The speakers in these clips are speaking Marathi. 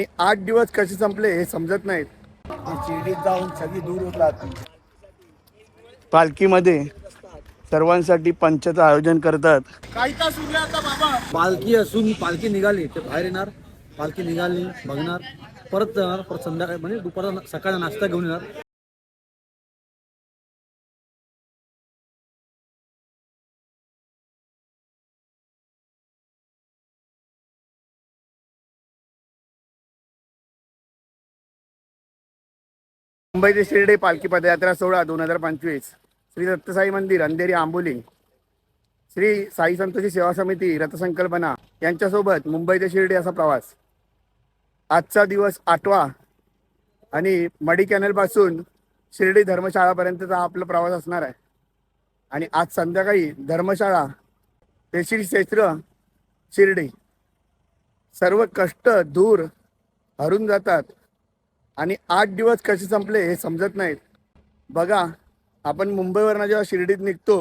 आणि आठ दिवस कसे संपले हे समजत नाहीत. शिर्डीत जाऊन सगळी दूर होतात पालखीमध्ये सर्वांसाठी पंचचं आयोजन करतात. काही तास उरले आता बाबा. पालखी असून पालखी निघाली ते बाहेर येणार. पालखी निघाली बघणार. परत जाणार परत संध्याकाळी म्हणजे दुपारचा सकाळचा नाश्ता घेऊन येणार. मुंबई ते शिर्डी पालखी पदयात्रा सोहळा दोन हजार पंचवीस. श्री दत्तसाई मंदिर अंधेरी आंबोली. श्री साई संतोषी सेवा समिती रथसंकल्पना यांच्यासोबत मुंबई ते शिर्डी असा प्रवास. आजचा दिवस आठवा आणि मडी कॅनलपासून शिर्डी धर्मशाळापर्यंतचा हा आपला प्रवास असणार आहे. आणि आज संध्याकाळी धर्मशाळा ते श्री क्षेत्र शिर्डी. सर्व कष्ट दूर हरून जातात. आणि आठ दिवस कसे संपले हे समजत नाहीत. बघा आपण मुंबईवरनं जेव्हा शिर्डीत निघतो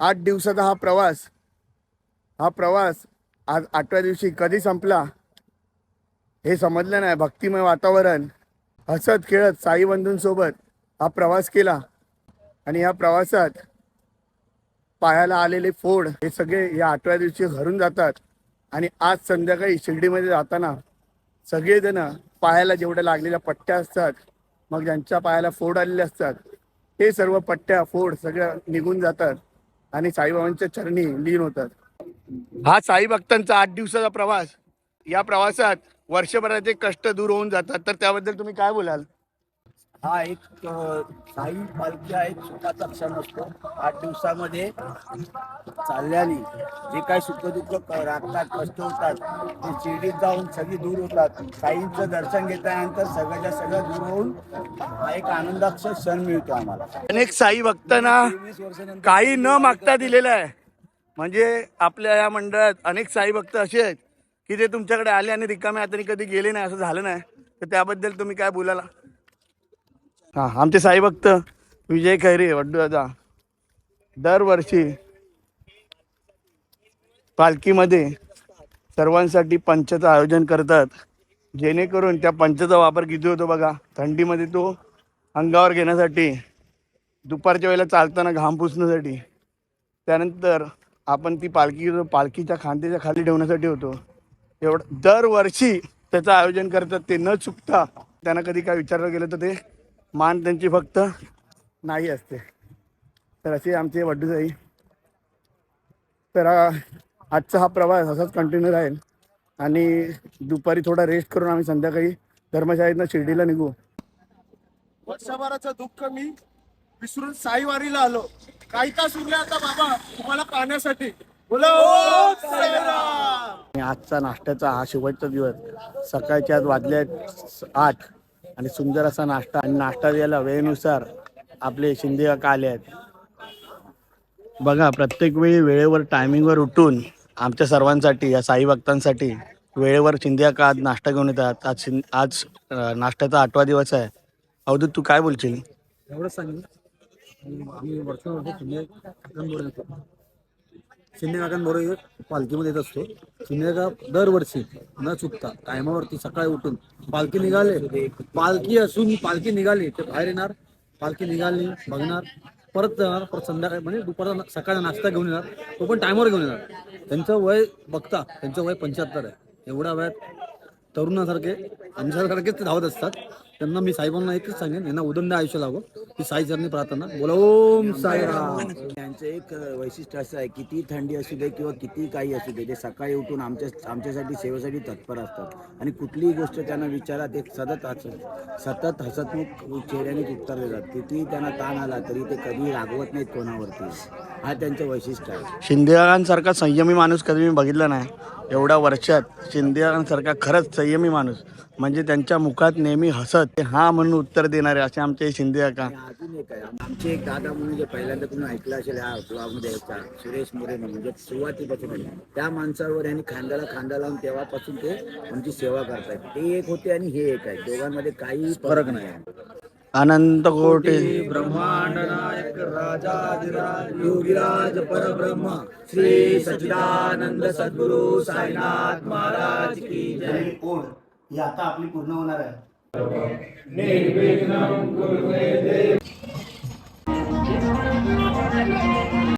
आठ दिवसाचा हा प्रवास हा प्रवास आज आठव्या दिवशी कधी संपला हे समजलं नाही. भक्तिमय वातावरण हसत खेळत साई बंधूंसोबत हा प्रवास केला. आणि या प्रवासात पायाला आलेले फोड हे सगळे या आठव्या दिवशी घरून जातात. आणि आज संध्याकाळी शिर्डीमध्ये जाताना सगळेजण पायाला जेवढ्या लागलेल्या पट्ट्या असतात मग ज्यांच्या पायाला फोड आलेले असतात. ते सर्व पट्ट्या फोड सगळ्या निघून जातात आणि साईबाबांच्या चरणी लीन होतात. हा साई भक्तांचा आठ दिवसाचा प्रवास. या प्रवासात वर्षभराचे कष्ट दूर होऊन जातात. तर त्याबद्दल तुम्ही काय बोलाल? हा एक साई पालखी हा एक सुखाचा क्षण असतो. आठ दिवसामध्ये चालल्याने जे काही सुख दुःख राखतात कष्ट होतात ते शिर्डीत जाऊन सगळी दूर होतात. साईंचं दर्शन घेतल्यानंतर सगळ्याच्या सगळं दूर होऊन हा एक आनंदाचा क्षण मिळतो आम्हाला. अनेक साई भक्तांना काही न मागता दिलेलं आहे. म्हणजे आपल्या या मंडळात अनेक साई भक्त असे आहेत की ते तुमच्याकडे आले आणि रिकाम्या हाताने कधी गेले नाही असं झालं नाही. तर त्याबद्दल तुम्ही काय बोलाला? हा आमचे साई भक्त विजय खैरे वड्डू दादा. दरवर्षी पालखीमध्ये सर्वांसाठी पंचचं आयोजन करतात. जेणेकरून त्या पंचचा वापर किती होतो बघा थंडीमध्ये तो अंगावर घेण्यासाठी दुपारच्या वेळेला चालताना घाम पुसण्यासाठी त्यानंतर आपण ती पालखी पालखीच्या खांद्याच्या खाली ठेवण्यासाठी होतो. एवढं दरवर्षी त्याचं आयोजन करतात ते न चुकता. त्यांना कधी काय विचारलं गेलं तर ते मान त्यांची फक्त नाही असते. तर असे आमचे वड्डूसाई तर आजचा हा प्रवास असाच कंटिन्यू राहील. आणि दुपारी थोडा रेस्ट करून आम्ही संध्याकाळी धर्मशाळेतनं शिर्डीला निघू. वर्षभराचं दुःख मी विसरून साईवारीला आलो. काही तास उरले आता बाबा तुम्हाला पाहण्यासाठी. आजचा नाश्त्याचा हा शेवटचा दिवस. सकाळच्या आज वाजले आठ. आणि सुंदर असा नाश्ता आणि नाश्ता द्यायला वेळेनुसार आपले शिंदे काका आले आहेत. बघा प्रत्येक वेळी वेळेवर टायमिंगवर उठून आमच्या सर्वांसाठी या साई भक्तांसाठी वेळेवर शिंदे काका आज नाश्ता घेऊन येतात. आज शिं आज नाश्त्याचा आठवा दिवस आहे. अवधूत तू काय बोलशील? एवढंच सांगेन. शिंदेकाकांबरोबर एक पालखीमध्ये येत असतो. शिंदे दरवर्षी न चुकता टायमावरती सकाळी उठून पालखी निघाले. पालखी असून पालखी निघाली ते बाहेर येणार. पालखी निघाली बघणार. परत जाणार परत संध्याकाळी म्हणजे दुपारचा सकाळचा नाश्ता घेऊन येणार. तो पण टायमावर घेऊन येणार. त्यांचं वय बघता त्यांचं वय पंच्याहत्तर आहे. एवढ्या वयात तरुणासारखे आमच्यासारखेच ते धावत असतात. त्यांना मी साईबांना एकच सांगेन यांना उदंड आयुष्य लावं की साई चरणी प्रार्थना बोला ओम साईराम यांचं एक वैशिष्ट्य असं आहे किती थंडी असू दे किंवा किती काही असू दे ते सकाळी उठून आमच्या आमच्यासाठी सेवेसाठी तत्पर असतात. आणि कुठलीही गोष्ट त्यांना विचारा ते सतत हसत सतत हसतमुख चेहऱ्याने उत्तर देतात. कितीही त्यांना ताण आला तरी ते कधी रागवत नाहीत कोणावरती. हा त्यांचं वैशिष्ट्य आहे. शिंदेकांसारखा संयमी माणूस कधी मी बघितला नाही. एवढ्या वर्षात शिंदेकांसारखा खरंच संयमी माणूस. म्हणजे त्यांच्या मुखात नेहमी हसत ते हा म्हणून उत्तर देणारे असे आमचे शिंदे काका. आणि अजून एक आहे. आमचे एक दादा म्हणून जे पहिल्यांदा तुम्ही ऐकलं असेल ह्या ब्लॉगमध्ये याचा सुरेश मोरे म्हणून म्हणजे सुरुवातीपासून आहे. त्या माणसावर यांनी खांद्याला खांदा लावून तेव्हापासून ते आमची सेवा करतायत. ते एक होते आणि हे एक आहे. दोघांमध्ये काही फरक नाही अनंत कोटे. ब्रह्मांड नायक राजाधिराज योगीराज परब्रह्म श्री सच्चिदानंद सद्गुरु साईनाथ महाराज की जय. ही आता आपली पूर्ण होणार आहे. నిర్విఘ్నం కురు మే